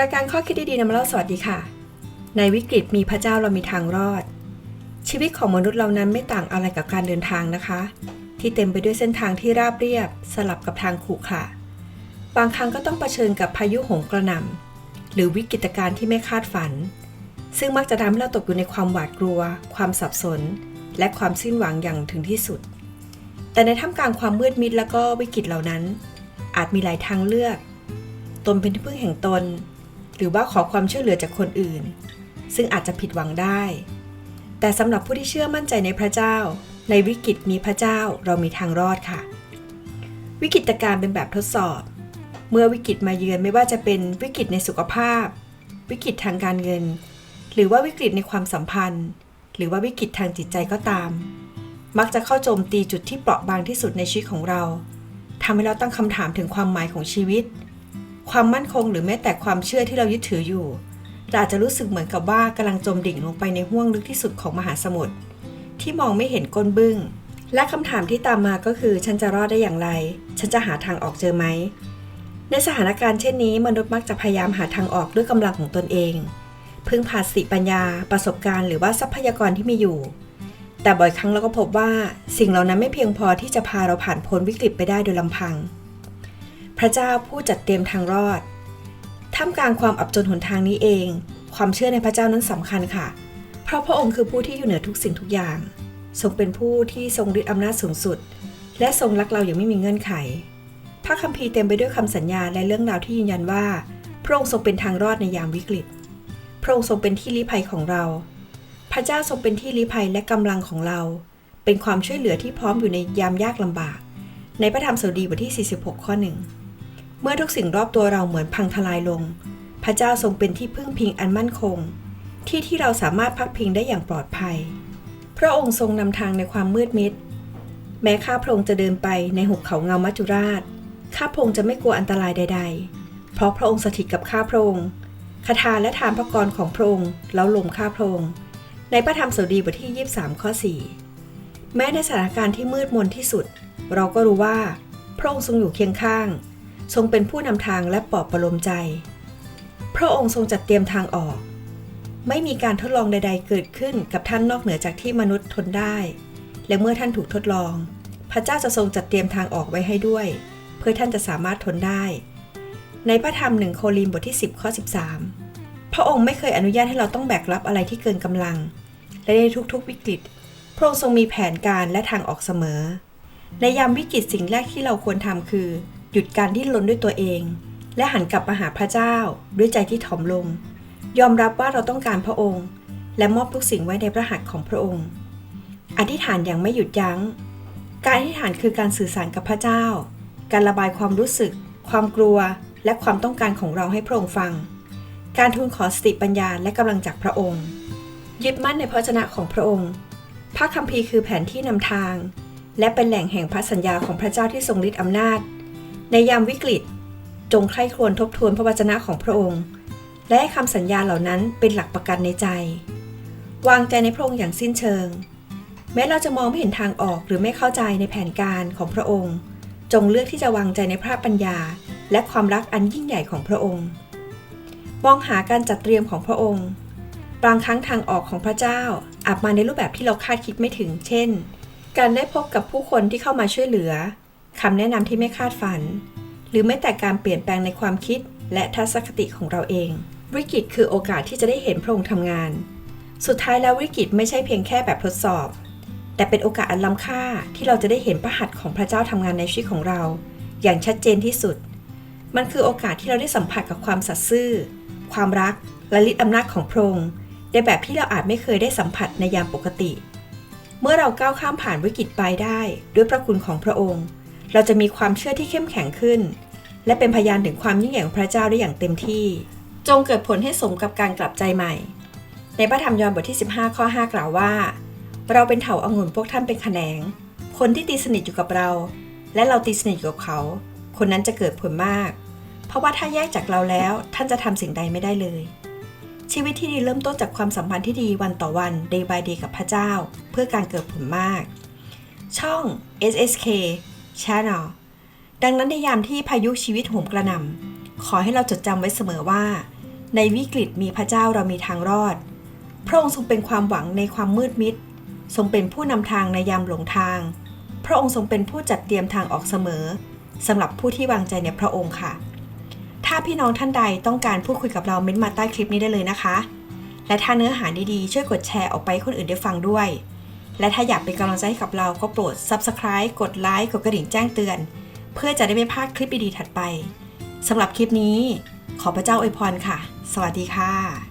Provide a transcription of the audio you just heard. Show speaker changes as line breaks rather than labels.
รายการข้อคิดดีๆนำมาเล่าสวัสดีค่ะ ในวิกฤตมีพระเจ้าเรามีทางรอด ชีวิตของมนุษย์เรานั้นไม่ต่างอะไรกับการเดินทางนะคะ ที่เต็มไปด้วยเส้นทางที่ราบเรียบ สลับกับทางขรุขระบางครั้งก็ต้องเผชิญกับพายุหงกระหน่ำหรือวิกฤตการณ์ที่ไม่คาดฝัน ซึ่งมักจะทำให้เราตกอยู่ในความหวาดกลัว ความสับสน และความสิ้นหวังอย่างถึงที่สุด แต่ในท่ามกลางความมืดมิดและก็วิกฤตเหล่านั้น อาจมีหลายทางเลือก ตนเป็นที่พึ่งแห่งตน หรือว่าขอความช่วยเหลือจากคนอื่น ซึ่งอาจจะผิดหวังได้ แต่สำหรับผู้ที่เชื่อมั่นใจในพระเจ้า ในวิกฤตมีพระเจ้าเรามีทางรอดค่ะ วิกฤตการณ์เป็นแบบทดสอบ เมื่อวิกฤตมาเยือนไม่ว่าจะเป็นวิกฤตในสุขภาพ วิกฤตทางการเงิน หรือว่าวิกฤตในความสัมพันธ์ หรือว่าวิกฤตทางจิตใจก็ตาม มักจะเข้าโจมตีจุดที่เปราะบางที่สุดในชีวิตของเราทำให้เราตั้งคำถามถึงความหมายของชีวิต ความมั่นคงหรือแม้แต่ความเชื่อที่เรายึดถืออยู่เราอาจจะรู้สึกเหมือนกับว่ากำลังจมดิ่งลงไปในห้วงลึกที่สุดของมหาสมุทรที่มองไม่เห็นก้นบึ้ง และคำถามที่ตามมาก็คือ ฉันจะรอดได้อย่างไร ฉันจะหาทางออกเจอไหม ในสถานการณ์เช่นนี้ มนุษย์มักจะพยายามหาทางออกด้วยกำลังของตนเอง พึ่งพาสติปัญญา ประสบการณ์หรือว่าทรัพยากรที่มีอยู่ แต่บ่อยครั้งเราก็พบว่า สิ่งเหล่านั้นไม่เพียงพอที่จะพาเราผ่านพ้นวิกฤตไปได้โดยลำพัง พระเจ้าผู้จัดเตรียมทางรอด ท่ามกลางความอับจนหนทางนี้เอง ความเชื่อในพระเจ้านั้นสำคัญค่ะ เพราะพระองค์คือผู้ที่อยู่เหนือทุกสิ่งทุกอย่าง ทรงเป็นผู้ที่ทรงฤทธิ์อำนาจสูงสุด และทรงรักเราอย่างไม่มีเงื่อนไข พระคัมภีร์เต็มไปด้วยคำสัญญาและเรื่องราวที่ยืนยันว่า พระองค์ทรงเป็นทางรอดในยามวิกฤต พระองค์ทรงเป็นที่ลี้ภัยของเรา พระเจ้าทรงเป็นที่ลี้ภัยและกำลังของเรา เป็นความช่วยเหลือที่พร้อมอยู่ในยามยากลำบาก ในพระธรรมสดุดีบทที่ 46 ข้อหนึ่ง เมื่อทุกสิ่งรอบตัวเราเหมือนพังทลายลง พระเจ้าทรงเป็นที่พึ่งพิงอันมั่นคง ที่ที่เราสามารถพักพิงได้อย่างปลอดภัย พระองค์ทรงนำทางในความมืดมิด แม้ข้าพระองค์จะเดินไปในหุบเขาเงามัจจุราช ข้าพระองค์จะไม่กลัวอันตรายใด ๆ เพราะพระองค์สถิตกับข้าพระองค์คาถาและทานพระกรของพระองค์แล้วลมข้าพระองค์ในพระธรรมสดุดีบทที่ 23 ข้อ 4 แม้ในสถานการณ์ที่มืดมนที่สุด เราก็รู้ว่า พระองค์ทรงอยู่เคียงข้าง ทรงเป็นผู้นำทางและปลอบประโลมใจ พระองค์ทรงจัดเตรียมทางออก ไม่มีการทดลองใด ๆ เกิดขึ้นกับท่านนอกเหนือจากที่มนุษย์ทนได้ และเมื่อท่านถูกทดลอง พระเจ้าจะทรงจัดเตรียมทางออกไว้ให้ด้วย เพื่อท่านจะสามารถทนได้ ในพระธรรมหนึ่งโครินบทที่ 10ข้อ13 พระองค์ไม่เคยอนุญาตให้เราต้องแบกรับอะไรที่เกินกำลัง และในทุกๆวิกฤต พระองค์ทรงมีแผนการและทางออกเสมอ ในยามวิกฤตสิ่งแรกที่เราควรทำคือ หยุดการดิ้นรนด้วยตัวเอง และหันกลับมาหาพระเจ้าด้วยใจที่ถ่อมลง ยอมรับว่าเราต้องการพระองค์ และมอบทุกสิ่งไว้ในพระหัตถ์ของพระองค์ อธิษฐานอย่างไม่หยุดยัง้ง การอธิษฐานคือการสื่อสารกับพระเจ้า การระบายความรู้สึก ความกลัว และความต้องการของเราให้พระองค์ฟัง การทูลขอสติปัญญาและกำลังจากพระองค์ ยึดมั่นในพระวจนะของพระองค์ พระคัมภีร์คือแผนที่นำทาง และเป็นแหล่งแห่งพระสัญญาของพระเจ้าที่ทรงฤทธิ์อำนาจ ในยามวิกฤต จงใคร่ครวญทบทวนพระวจนะของพระองค์ และให้คำสัญญาเหล่านั้นเป็นหลักประกันในใจ วางใจในพระองค์อย่างสิ้นเชิง แม้เราจะมองไม่เห็นทางออกหรือไม่เข้าใจในแผนการของพระองค์ จงเลือกที่จะวางใจในพระปัญญา และความรักอันยิ่งใหญ่ของพระองค์ มองหาการจัดเตรียมของพระองค์ บางครั้งทางออกของพระเจ้าอาจมาในรูปแบบที่เราคาดคิดไม่ถึง เช่น การได้พบกับผู้คนที่เข้ามาช่วยเหลือ คำแนะนำที่ไม่คาดฝัน หรือแม้แต่การเปลี่ยนแปลงในความคิดและทัศนคติของเราเอง วิกฤตคือโอกาสที่จะได้เห็นพระองค์ทำงาน สุดท้ายแล้ววิกฤตไม่ใช่เพียงแค่แบบทดสอบ แต่เป็นโอกาสอันล้ำค่าที่เราจะได้เห็นพระหัตถ์ของพระเจ้าทำงานในชีวิตของเรา อย่างชัดเจนที่สุด มันคือโอกาสที่เราได้สัมผัสกับความสัตย์ซื่อ ความรักและฤทธิอำนาจของพระองค์ในแบบที่เราอาจไม่เคยได้สัมผัสในยามปกติ เมื่อเราก้าวข้ามผ่านวิกฤตไปได้ ด้วยพระคุณของพระองค์ เราจะมีความเชื่อที่เข้มแข็งขึ้น และเป็นพยานถึงความยิ่งใหญ่ของพระเจ้าได้อย่างเต็มที่ จงเกิดผลให้สมกับการกลับใจใหม่ ในพระธรรมยอห์นบทที่ 15 ข้อ 5 กล่าวว่า เราเป็นเถาองุ่นพวกท่านเป็นแขนง คนที่ตีสนิทอยู่กับเรา และเราตีสนิทอยู่กับเขา คนนั้นจะเกิดผลมาก เพราะว่าถ้าแยกจากเราแล้วท่านจะทำสิ่งใดไม่ได้เลย ชีวิตที่ดีเริ่มต้นจากความสัมพันธ์ที่ดีวันต่อวัน day by day กับพระเจ้า เพื่อการเกิดผลมาก ช่อง SSK Channel ดังนั้นในยามที่พายุชีวิตโหมกระหน่ำขอให้เราจดจำไว้เสมอว่า ในวิกฤตมีพระเจ้าเรามีทางรอด พระองค์ทรงเป็นความหวังในความมืดมิด ทรงเป็นผู้นำทางในยามหลงทาง พระองค์ทรงเป็นผู้จัดเตรียมทางออกเสมอสำหรับผู้ที่วางใจในพระองค์ค่ะ ถ้าพี่น้องท่านใดต้องการพูดคุยกับเราเม้นมาใต้คลิปนี้ได้เลยนะคะ และถ้าเนื้อหาดีๆช่วยกดแชร์ออกไปให้คนอื่นได้ฟังด้วย และถ้าอยากเป็นกำลังใจให้กับเราก็โปรด Subscribe กดไลค์กดกระดิ่งแจ้งเตือน เพื่อจะได้ไม่พลาดคลิปดีๆถัดไปสำหรับคลิปนี้ ขอพระเจ้าอวยพรค่ะ สวัสดีค่ะ